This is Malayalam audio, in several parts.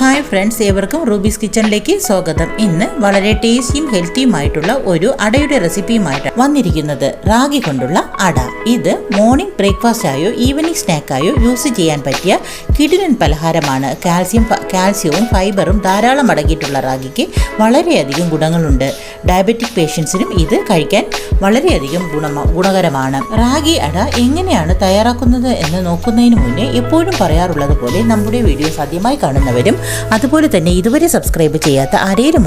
ഹായ് ഫ്രണ്ട്സ് ഏവർക്കും റൂബീസ് കിച്ചണിലേക്ക് സ്വാഗതം. ഇന്ന് വളരെ ടേസ്റ്റിയും ഹെൽത്തിയുമായിട്ടുള്ള ഒരു അടയുടെ റെസിപ്പിയുമായിട്ടാണ് വന്നിരിക്കുന്നത്. റാഗി കൊണ്ടുള്ള അട. ഇത് മോർണിംഗ് ബ്രേക്ക്ഫാസ്റ്റ് ആയോ ഈവനിങ് സ്നാക്കായോ യൂസ് ചെയ്യാൻ പറ്റിയ കിടിലൻ പലഹാരമാണ്. കാൽസ്യം കാൽസ്യവും ഫൈബറും ധാരാളം അടങ്ങിയിട്ടുള്ള റാഗിക്ക് വളരെയധികം ഗുണങ്ങളുണ്ട്. ഡയബറ്റിക് പേഷ്യൻസിനും ഇത് കഴിക്കാൻ വളരെയധികം ഗുണ ഗുണകരമാണ്. റാഗി അട എങ്ങനെയാണ് തയ്യാറാക്കുന്നത് എന്ന് നോക്കുന്നതിന് മുന്നേ എപ്പോഴും പറയാറുള്ളത് പോലെ നമ്മുടെ വീഡിയോസ് ആദ്യമായി കാണുന്നവരും അതുപോലെ തന്നെ ഇതുവരെ സബ്സ്ക്രൈബ് ചെയ്യാത്ത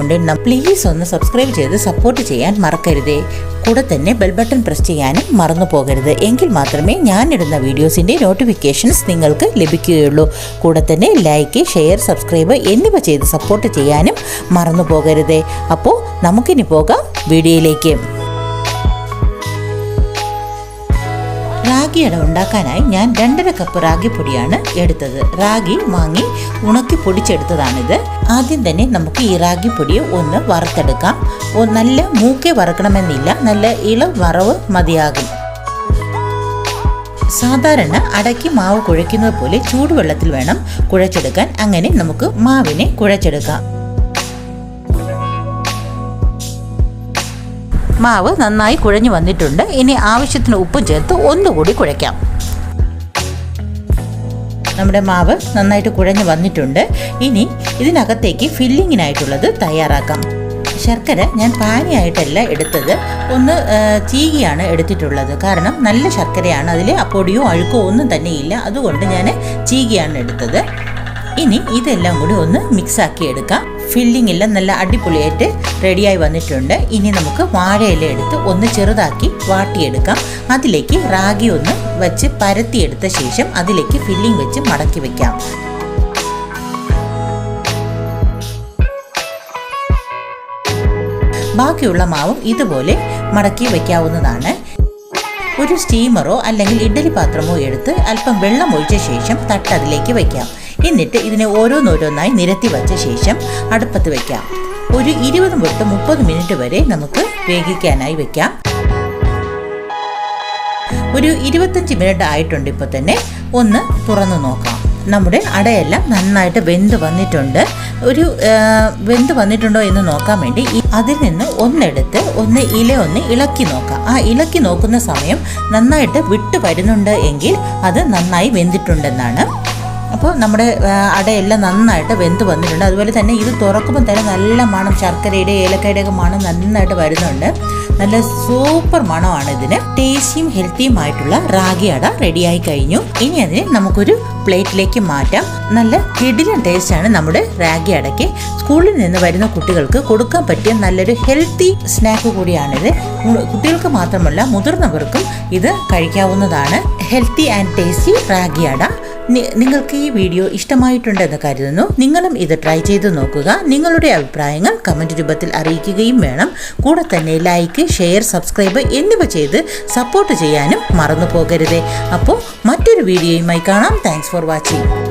ഉണ്ട് പ്ലീസ് ഒന്ന് സബ്സ്ക്രൈബ് ചെയ്ത് സപ്പോർട്ട് ചെയ്യാൻ മറക്കരുതേ. കൂടെ തന്നെ ബെൽ ബട്ടൺ പ്രസ് ചെയ്യാനും മറന്നു പോകരുത് എങ്കിൽ മാത്രമേ ഞാനിടുന്ന വീഡിയോസിന്റെ നോട്ടിഫിക്കേഷൻസ് നിങ്ങൾക്ക് ലഭിക്കുകയുള്ളൂ. കൂടെ തന്നെ ലൈക്ക് ഷെയർ സബ്സ്ക്രൈബ് എന്നിവ ചെയ്ത് സപ്പോർട്ട് ചെയ്യാനും മറന്നു പോകരുതേ. അപ്പോൾ നമുക്കിനി പോകാം വീഡിയോയിലേക്ക്. റാഗി അട ഉണ്ടാക്കാനായി ഞാൻ രണ്ടര കപ്പ് റാഗി പൊടിയാണ് എടുത്തത്. റാഗി വാങ്ങി ഉണക്കി പൊടിച്ചെടുത്തതാണിത്. ആദ്യം തന്നെ നമുക്ക് ഈ റാഗി പൊടി ഒന്ന് വറുത്തെടുക്കാം. നല്ല മൂക്കെ വറക്കണമെന്നില്ല. നല്ല ഇളം വറവ് മതിയാകും. സാധാരണ അടയ്ക്ക് മാവ് കുഴയ്ക്കുന്നത് പോലെ ചൂടുവെള്ളത്തിൽ വേണം കുഴച്ചെടുക്കാൻ. അങ്ങനെ നമുക്ക് മാവിനെ കുഴച്ചെടുക്കാം. മാവ് നന്നായി കുഴഞ്ഞു വന്നിട്ടുണ്ട്. ഇനി ആവശ്യത്തിന് ഉപ്പും ചേർത്ത് ഒന്നുകൂടി കുഴയ്ക്കാം. നമ്മുടെ മാവ് നന്നായിട്ട് കുഴഞ്ഞു വന്നിട്ടുണ്ട്. ഇനി ഇതിനകത്തേക്ക് ഫില്ലിങ്ങിനായിട്ടുള്ളത് തയ്യാറാക്കാം. ശർക്കര ഞാൻ പാനിയായിട്ടല്ല എടുത്തത്. ഒന്ന് ചീകിയാണ് എടുത്തിട്ടുള്ളത്. കാരണം നല്ല ശർക്കരയാണ്. അതിൽ അപ്പൊടിയോ അഴുക്കോ ഒന്നും തന്നെ ഇല്ല അതുകൊണ്ട് ഞാൻ ചീകിയാണ് എടുത്തത്. ഇനി ഇതെല്ലാം കൂടി ഒന്ന് മിക്സാക്കി എടുക്കാം. ഫില്ലിംഗ് എല്ലാം നല്ല അടിപൊളിയായിട്ട് റെഡിയായി വന്നിട്ടുണ്ട്. ഇനി നമുക്ക് വാഴയില എടുത്ത് ഒന്ന് ചെറുതാക്കി വാട്ടിയെടുക്കാം. അതിലേക്ക് റാഗി ഒന്ന് വെച്ച് പരത്തിയെടുത്ത ശേഷം അതിലേക്ക് ഫില്ലിംഗ് വെച്ച് മടക്കി വെക്കാം. ബാക്കിയുള്ള മാവും ഇതുപോലെ മടക്കി വയ്ക്കാവുന്നതാണ്. ഒരു സ്റ്റീമറോ അല്ലെങ്കിൽ ഇഡ്ഡലി പാത്രമോ എടുത്ത് അല്പം വെള്ളം ഒഴിച്ച ശേഷം തട്ട് അതിലേക്ക് വയ്ക്കാം. എന്നിട്ട് ഇതിനെ ഓരോന്നോരോന്നായി നിരത്തി വച്ച ശേഷം അടുപ്പത്ത് വയ്ക്കാം. ഒരു ഇരുപത് തൊട്ട് മുപ്പത് മിനിറ്റ് വരെ നമുക്ക് വേവിക്കാനായി വെക്കാം ഒരു ഇരുപത്തഞ്ച് മിനിറ്റ് ആയിട്ടുണ്ട് ഇപ്പോൾ തന്നെ. ഒന്ന് തുറന്നു നോക്കാം. നമ്മുടെ അടയെല്ലാം നന്നായിട്ട് വെന്ത് വന്നിട്ടുണ്ട്. ഒരു വെന്ത് വന്നിട്ടുണ്ടോ എന്ന് നോക്കാൻ വേണ്ടി അതിൽ നിന്ന് ഒന്നെടുത്ത് ഒന്ന് ഇല ഒന്ന് ഇളക്കി നോക്കാം. ആ ഇളക്കി നോക്കുന്ന സമയം നന്നായിട്ട് വിട്ട് വരുന്നുണ്ട് എങ്കിൽ അത് നന്നായി വെന്തിട്ടുണ്ടെന്നാണ് അപ്പോൾ നമ്മുടെ അടയെല്ലാം നന്നായിട്ട് വെന്ത് വന്നിട്ടുണ്ട്. അതുപോലെ തന്നെ ഇത് തുറക്കുമ്പോൾ തന്നെ നല്ല മണം ശർക്കരയുടെ ഏലക്കയുടെ ഒക്കെ മണം നന്നായിട്ട് വരുന്നുണ്ട്. നല്ല സൂപ്പർ മണമാണ് ഇതിന്. ടേസ്റ്റിയും ഹെൽത്തിയുമായിട്ടുള്ള റാഗി അട റെഡിയായി കഴിഞ്ഞു. ഇനി അതിനെ നമുക്കൊരു പ്ലേറ്റിലേക്ക് മാറ്റാം. നല്ല കിടിലൻ ടേസ്റ്റാണ് നമ്മുടെ റാഗി അടയ്ക്ക്. സ്കൂളിൽ നിന്ന് വരുന്ന കുട്ടികൾക്ക് കൊടുക്കാൻ പറ്റിയ നല്ലൊരു ഹെൽത്തി സ്നാക്ക് കൂടിയാണിത് കുട്ടികൾക്ക് മാത്രമല്ല മുതിർന്നവർക്കും ഇത് കഴിക്കാവുന്നതാണ്. ഹെൽത്തി ആൻഡ് ടേസ്റ്റി റാഗി അട. നിങ്ങൾക്ക് ഈ വീഡിയോ ഇഷ്ടമായിട്ടുണ്ടെന്ന് കരുതുന്നു. നിങ്ങളും ഇത് ട്രൈ ചെയ്ത് നോക്കുക. നിങ്ങളുടെ അഭിപ്രായങ്ങൾ കമന്റ് രൂപത്തിൽ അറിയിക്കുകയും വേണം. കൂടെ തന്നെ ലൈക്ക് ഷെയർ സബ്സ്ക്രൈബ് എന്നിവ ചെയ്ത് സപ്പോർട്ട് ചെയ്യാനും മറന്നു പോകരുതേ അപ്പോൾ മറ്റൊരു വീഡിയോയുമായി കാണാം. Thanks for watching